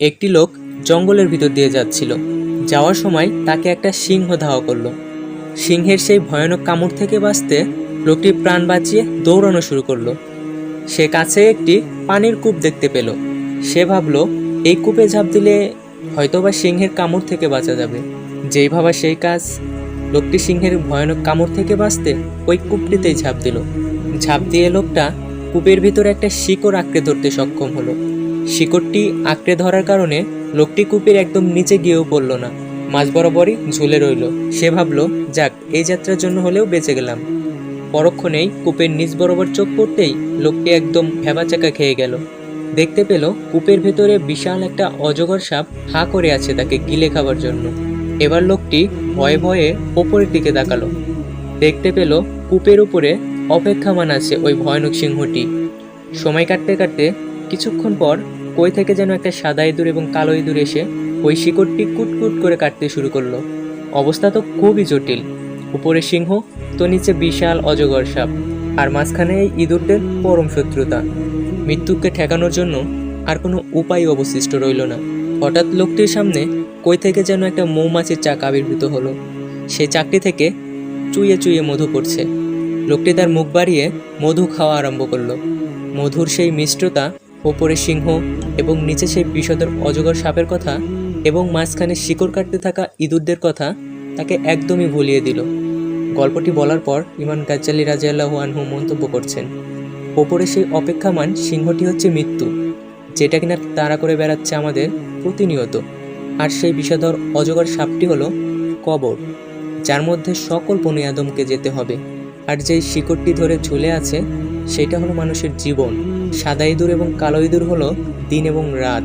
একটি লোক জঙ্গলের ভিতর দিয়ে যাচ্ছিল। যাওয়ার সময় তাকে একটা সিংহ ধাওয়া করল। সিংহের সেই ভয়ানক কামড় থেকে বাঁচতে লোকটি প্রাণ বাঁচিয়ে দৌড়ানো শুরু করল। সে কাছে একটি পানির কূপ দেখতে পেল। সে ভাবলো, এই কূপে ঝাঁপ দিলে হয়তোবা সিংহের কামড় থেকে বাঁচা যাবে। যেই ভাবা সেই কাজ। লোকটি সিংহের ভয়ানক কামড় থেকে বাঁচতে ওই কূপটিতেই ঝাঁপ দিল। ঝাঁপ দিয়ে লোকটা কূপের ভিতরে একটা শিকড় আঁকড়ে ধরতে সক্ষম হলো। শিকড়টি আঁকড়ে ধরার কারণে লোকটি কূপের একদম নিচে গিয়েও পড়ল না। মাঝ বরাবরই ঝুলে রইল। সে ভাবলো, যাক, এই যাত্রার জন্য হলেও বেঁচে গেলাম। পরক্ষণেই কূপের নিচ বরাবর চোখ পড়তেই লোকটি একদম ভেবাচাকা খেয়ে গেল। দেখতে পেল, কূপের ভেতরে বিশাল একটা অজগর সাপ হা করে আছে তাকে গিলে খাবার জন্য। এবার লোকটি ভয়ে ভয়ে ওপরের দিকে তাকালো। দেখতে পেল, কূপের উপরে অপেক্ষামান আছে ওই ভয়ানক সিংহটি। সময় কাটতে কাটতে কিছুক্ষণ পর কই থেকে যেন একটা সাদা ইঁদুর এবং কালো ইঁদুর এসে ওই শিকড়টি কুটকুট করে কাটতে শুরু করল। অবস্থা তো খুবই জটিল। উপরে সিংহ তো নিচে বিশাল অজগর সাপ, আর মাঝখানে এই ইঁদুরদের পরম শত্রুতা। মৃত্যুকে ঠেকানোর জন্য আর কোনো উপায় অবশিষ্ট রইল না। হঠাৎ লোকটির সামনে কই থেকে যেন একটা মৌমাছির চাক আবির্ভূত হলো। সে চাকটি থেকে চুইয়ে চুইয়ে মধু পড়ছে। লোকটি তার মুখ বাড়িয়ে মধু খাওয়া আরম্ভ করল। মধুর সেই মিষ্টতা ওপরে সিংহ এবং নিচে সেই বিষধর অজগর সাপের কথা এবং মাঝখানে শিকড় কাটতে থাকা ইঁদুরদের কথা তাকে একদমই ভুলিয়ে দিল। গল্পটি বলার পর ইমান গাজ্জালি রাজিয়াল্লাহু আনহু মন্তব্য করছেন, ওপরে সেই অপেক্ষামান সিংহটি হচ্ছে মৃত্যু, যেটা কিনা তাড়া করে বেড়াচ্ছে আমাদের প্রতিনিয়ত। আর সেই বিষধর অজগর সাপটি হলো কবর, যার মধ্যে সকল বনি আদমকে যেতে হবে। আর যেই শিকড়টি ধরে ঝুলে আছে, সেটা হলো মানুষের জীবন। সাদা ইঁদুর এবং কালো ইঁদুর হলো দিন এবং রাত,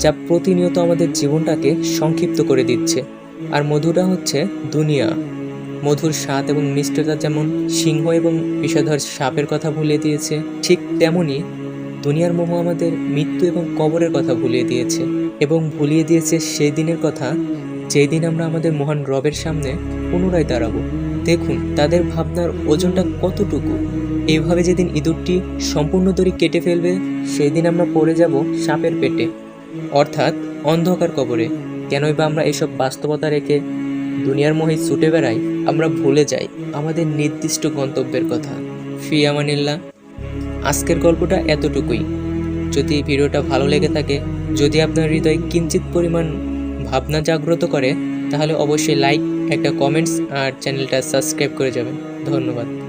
যা প্রতিনিয়ত আমাদের জীবনটাকে সংক্ষিপ্ত করে দিচ্ছে। আর মধুটা হচ্ছে দুনিয়া। মধুর স্বাদ এবং মিষ্টতা যেমন সিংহ এবং বিষধর সাপের কথা ভুলিয়ে দিয়েছে, ঠিক তেমনই দুনিয়ার মোহ আমাদের মৃত্যু এবং কবরের কথা ভুলিয়ে দিয়েছে এবং ভুলিয়ে দিয়েছে সেই দিনের কথা, যেই দিন আমরা আমাদের মহান রবের সামনে পুনরায় দাঁড়াবো। দেখুন, তাদের ভাবনার ওজনটা কতটুকু? এইভাবে যেদিন ইঁদুরটি সম্পূর্ণ দড়ি কেটে ফেলবে, সেদিন আমরা পড়ে যাব সাপের পেটে। অর্থাৎ অন্ধকার কবরে। কেনই বা আমরা এসব বাস্তবতা রেখে দুনিয়ার মোহে ছুটে বেড়াই, আমরা ভুলে যাই আমাদের নির্দিষ্ট গন্তব্যের কথা। ফি আমানিল্লাহ আজকের গল্পটা এতটুকুই। যদি ভিডিওটা ভালো লেগে থাকে, যদি আপনার হৃদয় কিঞ্চিত পরিমাণ ভাবনা জাগ্রত করে তাহলে অবশ্যই লাইক একটা কমেন্টস আর চ্যানেলটা সাবস্ক্রাইব করে যাবেন। ধন্যবাদ।